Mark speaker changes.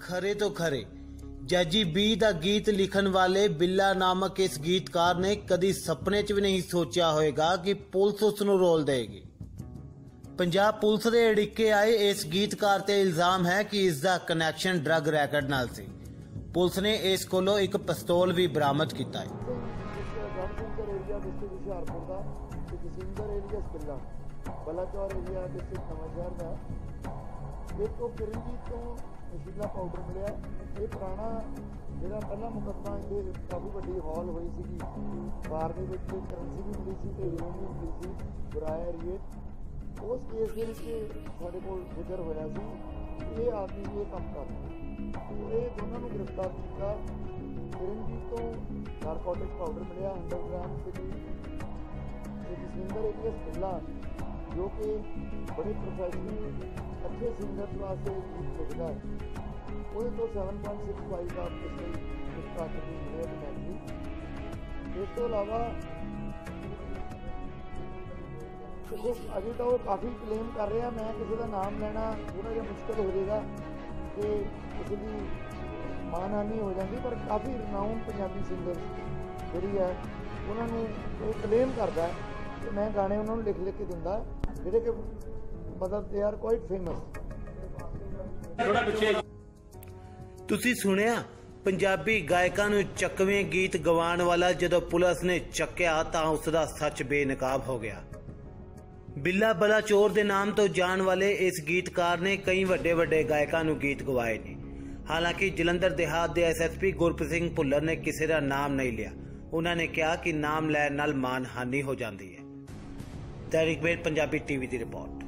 Speaker 1: ਖਰੇ ਤੋਂ ਖਰੇ। ਰੋਲ ਬੀ ਦਾ ਗੀਤ ਲਿਖਣ ਵਾਲੇ ਬਿੱਲਾ ਨਾਮਕ ਇਸ ਗੀਤਕਾਰ ਨੇ ਕਦੀ ਸੁਪਨੇ 'ਚ ਵੀ ਨਹੀਂ ਸੋਚਿਆ ਹੋਵੇਗਾ ਕਿ ਪੁਲਿਸ ਉਸ ਨੂੰ ਰੋਲ ਦੇਗੀ। ਪੰਜਾਬ ਪੁਲਿਸ ਦੇ ਅੜਿੱਕੇ ਆਏ ਇਸ ਗੀਤਕਾਰ ਤੇ ਇਲਜ਼ਾਮ ਹੈ ਕਿ ਇਸ ਦਾ ਕਨੈਕਸ਼ਨ ਡਰੱਗ ਰੈਕਟ ਨਾਲ ਸੀ। ਪੁਲਿਸ ਨੇ ਇਸ ਕੋਲੋਂ ਇੱਕ ਪਿਸਤੌਲ ਵੀ ਬਰਾਮਦ ਕੀਤਾ ਹੈ।
Speaker 2: ਏਰੀਆ ਡਿਸਟ੍ਰਿਕਟ ਹੁਸ਼ਿਆਰਪੁਰ ਦਾ ਤੇ ਜਸਿੰਦਰ ਏਰੀਆ ਸਕਿੱਲਾ ਬਲਾਚੌਰ ਏਰੀਆ ਡਿਸਟ੍ਰਿਕਟ ਨਵਾਂਸ਼ਹਿਰ ਦਾ। ਇੱਕ ਉਹ ਕਿਰਨਜੀਤ ਤੋਂ ਨਸ਼ੀਲਾ ਪਾਊਡਰ ਮਿਲਿਆ। ਇਹ ਪੁਰਾਣਾ, ਜਿਹੜਾ ਪਹਿਲਾ ਮੁਕੱਦਮਾ ਇਹਦੇ ਕਾਫੀ ਵੱਡੀ ਹਾਲ ਹੋਈ ਸੀਗੀ। ਬਾਰ ਦੇ ਵਿੱਚ ਕਰੰਸੀ ਵੀ ਮਿਲੀ ਸੀ ਤੇ ਹੀਰੋਇਨ ਵੀ ਮਿਲੀ ਸੀ, ਬੁਰਾਇਆ ਏਰੀਏ। ਉਸ ਕੇਸ ਦੇ ਵਿੱਚ ਸਾਡੇ ਕੋਲ ਜ਼ਿਕਰ ਹੋਇਆ ਸੀ ਇਹ ਆਦਮੀ ਵੀ ਇਹ ਕੰਮ ਕਰਦਾ ਇਹ ਦੋਨਾਂ ਨੂੰ ਗ੍ਰਿਫਤਾਰ ਕੀਤਾ। ਕਿਰਨਜੀਤ ਤੋਂ ਨਾਰਕੋਟਿਕ ਪਾਊਡਰ ਮਿਲਿਆ 100 ਗ੍ਰਾਮ ਤੇ ਤੇ ਜਸਵਿੰਦਰ ਏਰੀਆ ਸਕਿੱਲਾ ਜੋ ਕਿ ਬੜੀ ਪ੍ਰੋਫੈਸ਼ਨਲ ਅੱਛੇ ਸਿੰਗਰ ਵਾਸਤੇ ਗੀਤ ਲਿਖਦਾ ਹੈ। ਉਹਦੇ ਤੋਂ 7.65 ਦਾ ਪਿਸਟਲ ਗ੍ਰਿਫਤਾਰ ਕੀਤੀ ਮਿਲਿਆ ਮੈਗਜ਼ੀਨ ਇਸ ਤੋਂ ਇਲਾਵਾ ਅਜੇ ਤਾਂ ਉਹ ਕਾਫੀ ਕਲੇਮ ਕਰ ਰਿਹਾ, ਮੈਂ ਕਿਸੇ ਦਾ ਨਾਮ ਲੈਣਾ ਥੋੜਾ ਜਿਹਾ ਮੁਸ਼ਕਲ ਹੋ ਜਾਏਗਾ ਕਿ ਕਿਸੇ ਦੀ ਮਾਨਹਾਨੀ ਹੋ ਜਾਂਦੀ ਪਰ ਕਾਫੀ ਰਿਨਾਊਨ ਪੰਜਾਬੀ ਸਿੰਗਰ ਜਿਹੜੀ ਹੈ ਉਹਨਾਂ ਨੂੰ ਉਹ ਕਲੇਮ ਕਰਦਾ ਕਿ ਮੈਂ ਗਾਣੇ ਉਹਨਾਂ ਨੂੰ ਲਿਖ ਲਿਖ ਕੇ ਦਿੰਦਾ ਜਿਹੜੇ ਕਿ ਮਤਲਬ ਦੇ ਆਰ ਕੁਆਇਟ ਫੇਮਸ
Speaker 1: ਤੁਸੀਂ ਸੁਣਿਆ? ਪੰਜਾਬੀ ਗਾਇਕਾਂ ਨੂੰ ਚੱਕਵੇਂ ਗੀਤ ਗਵਾਉਣ ਵਾਲਾ ਜਦੋਂ ਪੁਲਿਸ ਨੇ ਚੱਕਿਆ ਤਾਂ ਉਸ ਦਾ ਸੱਚ ਬੇਨਕਾਬ ਹੋ ਗਿਆ। ਬਿੱਲਾ ਬਲਾਚੌਰ ਦੇ ਨਾਮ ਤੋਂ ਜਾਣ ਵਾਲੇ ਇਸ ਗੀਤਕਾਰ ਨੇ ਕਈ ਵੱਡੇ ਵੱਡੇ ਗਾਇਕਾਂ ਨੂੰ ਗੀਤ ਗਵਾਏ ਨੇ। ਹਾਲਾਂਕਿ ਜਲੰਧਰ ਦੇਹਾਤ ਦੇ ਐਸਐਸਪੀ ਗੁਰਪ੍ਰੀਤ ਸਿੰਘ ਭੁੱਲਰ ਨੇ ਕਿਸੇ ਦਾ ਨਾਮ ਨਹੀਂ ਲਿਆ। ਉਹਨਾਂ ਨੇ ਕਿਹਾ ਕਿ ਨਾਮ ਲੈਣ ਨਾਲ ਮਾਨ ਹਾਨੀ ਹੋ ਜਾਂਦੀ ਹੈ। ਦੈਨਿਕ ਮੇਲ ਪੰਜਾਬੀ ਟੀਵੀ ਦੀ ਰਿਪੋਰਟ।